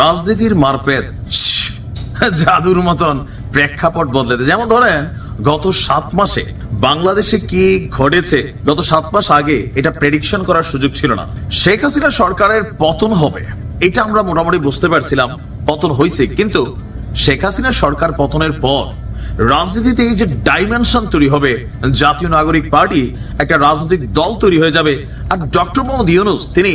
রাজনীতির মারপেট। জাদুর মতন প্রেক্ষাপট বদলেতে যেমন ধরেন, গত সাত মাসে বাংলাদেশে কি ঘটেছে? গত সাত মাস আগে এটা প্রেডিকশন করার সুযোগ ছিল না। শেখ হাসিনা সরকারের পতন হবে। এটা আমরা মোটামুটি বুঝতে পারছিলাম, পতন হয়েছে। কিন্তু শেখ হাসিনা সরকার পতনের পর রাজনীতিতে এই যে ডাইমেনশন তৈরি হবে, জাতীয় নাগরিক পার্টি, একটা রাজনৈতিক দল তৈরি হয়ে যাবে। আর ডক্টর মোহাম্মদ ইউনুস, তিনি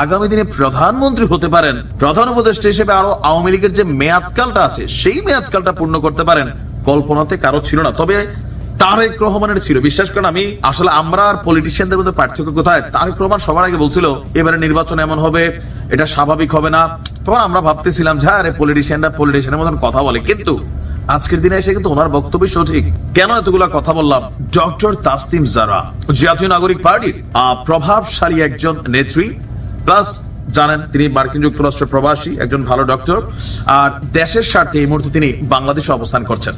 আগামী দিনে প্রধানমন্ত্রী হতে পারেন। প্রধান উপদেষ্টা হিসেবে আরও আওয়ামী লীগের যে মেয়াদকালটা আছে, সেই মেয়াদকালটা পূর্ণ করতে পারেন। কল্পনাতে কারও ছিল না, তবে তারেক রহমানের ছিল। বিশ্বাস করেন আমি, আসলে আমরা আর পলিটিশিয়ানদের মধ্যে পার্থক্য কোথায়? তারেক রহমান সবার আগে বলছিল, এবারে নির্বাচন এমন হবে, এটা স্বাভাবিক হবে না। তখন আমরা ভাবতেছিলাম, যে আরে পলিটিশিয়ানরা পলিটিশিয়ানের মতন কথা বলে। কিন্তু আজকের দিনে এসে কিন্তু ওনার বক্তব্য সঠিক। কেন এতগুলা কথা বললাম? ডক্টর তাসতিম জারা, জাতীয় নাগরিক পার্টির প্রভাবশালী একজন নেত্রী প্লাস জানেন তিনি মার্কিন যুক্তরাষ্ট্র প্রবাসী, একজন ভালো ডক্টর। আর দেশের স্বার্থে এই মুহূর্তে তিনি বাংলাদেশে অবস্থান করছেন।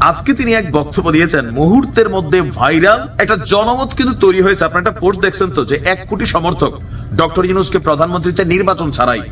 আজকে তিনি এক বক্তব্য দিয়েছেন, মুহূর্তের মধ্যে ভাইরাল একটা জনমত কিন্তু তৈরি হয়েছে। আপনার একটা পোস্ট দেখছেন তো যে এক কোটি সমর্থক ডক্টর ইউনুসকে প্রধানমন্ত্রী চায় নির্বাচন ছাড়াই।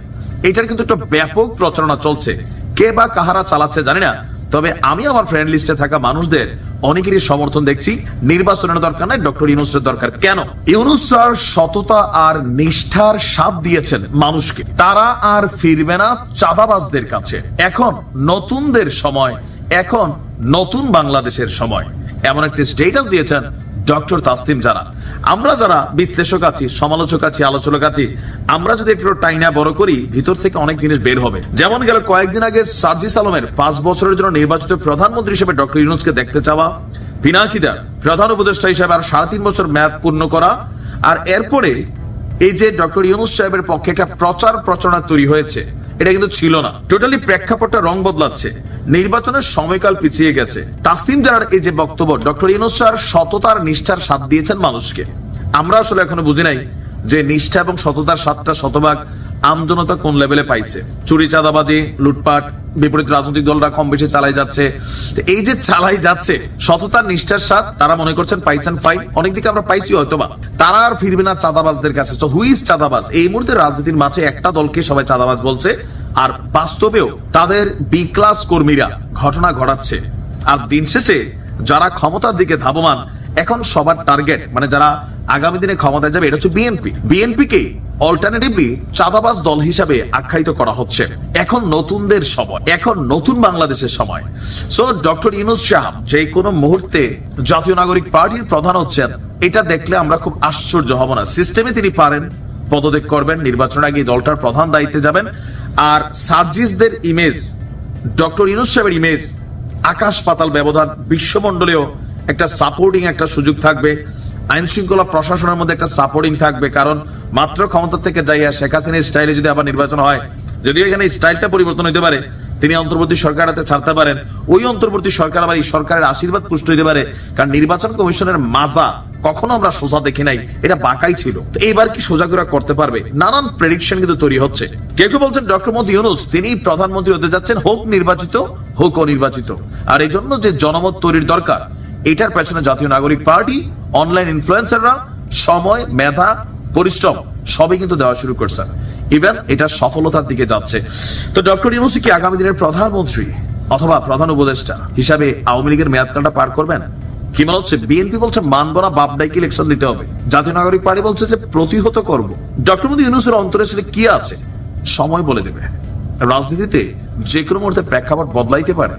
এটার কিন্তু একটা ব্যাপক প্রচারণা চলছে। কে বা কাহারা চালাচ্ছে জানি না। তবে আমি আমার ফ্রেন্ড লিস্টে থাকা মানুষদের অনেকেরই সমর্থন দেখছি। নির্বাচনের দরকার নাই, ডক্টর ইউনুসের দরকার। কেন? ইউনুস স্যার সততা আর নিষ্ঠার সাথ দিয়েছেন মানুষকে। তারা আর ফিরবে না চাঁদাবাজদের কাছে। এখন নতুনদের সময়, এখন নতুন বাংলাদেশের সময়। এমন একটি স্টেটাস দিয়েছেন ডক্টর তাসতিম যারা আমরা যারা বিশ্লেষক আছি, সমালোচক আছি, আলোচক আছি, আমরা যদি একটু টাইনা বড় করি, ভিতর থেকে অনেক জিনিস বের হবে। যেমন গেল কয়েকদিন আগে সার্জিস আলমের পাঁচ বছরের জন্য নির্বাচিত প্রধানমন্ত্রী হিসেবে ডক্টর ইউনুসকে দেখতে চাওয়া পিনাকিদার প্রধান উপদেষ্টা হিসেবে আর সাড়ে তিন বছর মেয়াদ পূর্ণ করা, আর এরপরে এই যে ডক্টর ইউনুস সাহেবের পক্ষে একটা প্রচার প্রচারণা তৈরি হয়েছে, এটা কিন্তু ছিল না। টোটালি প্রেক্ষাপটটা রং বদলাচ্ছে। নির্বাচনের সময়কাল পিছিয়ে গেছে। তাসতিম জানার এই যে বক্তব্য, ডক্টর ইউনুস স্যার সততার নিষ্ঠার সাথ দিয়েছেন মানুষকে। আমরা আসলে এখনও বুঝি নাই যে নিষ্ঠা এবং সততার সাতটা শতভাগ আমজনতা কোন লেভেলে পাইছে। চুরি, চাঁদাবাজি, লুটপাট, বিপরীত রাজনৈতিক দলরা কম বেশি চালাই যাচ্ছে। এই যে চালাই যাচ্ছে, সততার নিষ্ঠার সাথ তারা মনে করছেন পাইছেন ফাইন অনেক দিকে আমরা পাইছি হয়তোবা। তারা আর ফিরবে না চাঁদাবাজদের কাছে। তো হুইজ চাঁদাবাজ? এই মুহূর্তে রাজনীতির মাঝে একটা দলকে সবাই চাঁদাবাজ বলছে। আর বাস্তবেও তাদের বি ক্লাস কর্মীরা ঘটনা ঘটাচ্ছে। আর দিন শেষে যারা ক্ষমতার দিকে ধাবমান, এখন সবার টার্গেট মানে যারা আগামী দিনে ক্ষমতায় যাবে, এটা হচ্ছে বিএনপি বিএনপি কে অল্টারনেটিভলি চাঁদাবাজ দল হিসাবে আখ্যায়িত করা হচ্ছে। এখন নতুনদের সময়, এখন নতুন বাংলাদেশের সময়। সো ডক্টর ইউনুস সাহাব যে কোনো মুহূর্তে জাতীয় নাগরিক পার্টির প্রধান হচ্ছেন, এটা দেখলে আমরা খুব আশ্চর্য হব না। সিস্টেমে তিনি পারেন, পদত্যাগ করবেন, নির্বাচনের আগে দলটার প্রধান দায়িত্বে যাবেন। আর সার্জিসদের ইমেজ ডক্টর ইউনুস সাহেবের ইমেজ আকাশ পাতাল ব্যবধান বিশ্বমণ্ডলেও একটা সাপোর্টিং একটা সুযোগ থাকবে। আইন শৃঙ্খলা প্রশাসনের মধ্যে একটা সাপোর্টিং থাকবে, কারণ মাত্র ক্ষমতা থেকে যাইয়া শেখ হাসিনার স্টাইলে যদি আবার নির্বাচন হয়, যদিও এখানে স্টাইলটা পরিবর্তন হতে পারে তিনি অন্তর্বর্তী সরকার হাতে ছাড়তে পারেন। ওই অন্তর্বর্তী সরকার আবার এই সরকারের আশীর্বাদ পুষ্ট হতে পারে। কারণ নির্বাচন কমিশনের মাজা কখনো আমরা সোজা দেখি নাই, এটা বাঁকাই ছিল। তো এইবার কি সোজা করে করতে পারবে? নানান প্রেডিকশন কিন্তু তৈরি হচ্ছে। কেউ কেউ বলছেন, ডক্টর মোদী ইউনুস, তিনি প্রধানমন্ত্রী হতে যাচ্ছেন, হোক নির্বাচিত, হোক অনির্বাচিত। আর এই জন্য যে জনমত তৈরির দরকার, এটার পেছনে জাতীয় নাগরিক পার্টি অনলাইন ইনফ্লুয়েন্সাররা সময়, মেধা, পরিশ্রম, সবই কিন্তু দেওয়া শুরু করছে। ইভেন এটা সফলতার দিকে যাচ্ছে। তো ডক্টর ইউনুস কি আগামী দিনের প্রধানমন্ত্রী অথবা প্রধান উপদেষ্টা হিসাবে আওয়ামী লীগের মেয়াদকালটা পার করবেন? কি মনে হচ্ছে? বিএনপি বলছে মানব না বাপ ডাইকে ইলেকশন দিতে হবে। জাতীয় নাগরিক পার্টি বলছে যে প্রতিহত করব। ডক্টর মোদী ইউনুসের অন্তরে আসলে কি আছে? সময় বলে দেবে। রাজনীতিতে যে কোনো মুহূর্তে প্রেক্ষাপট বদলাইতে পারে।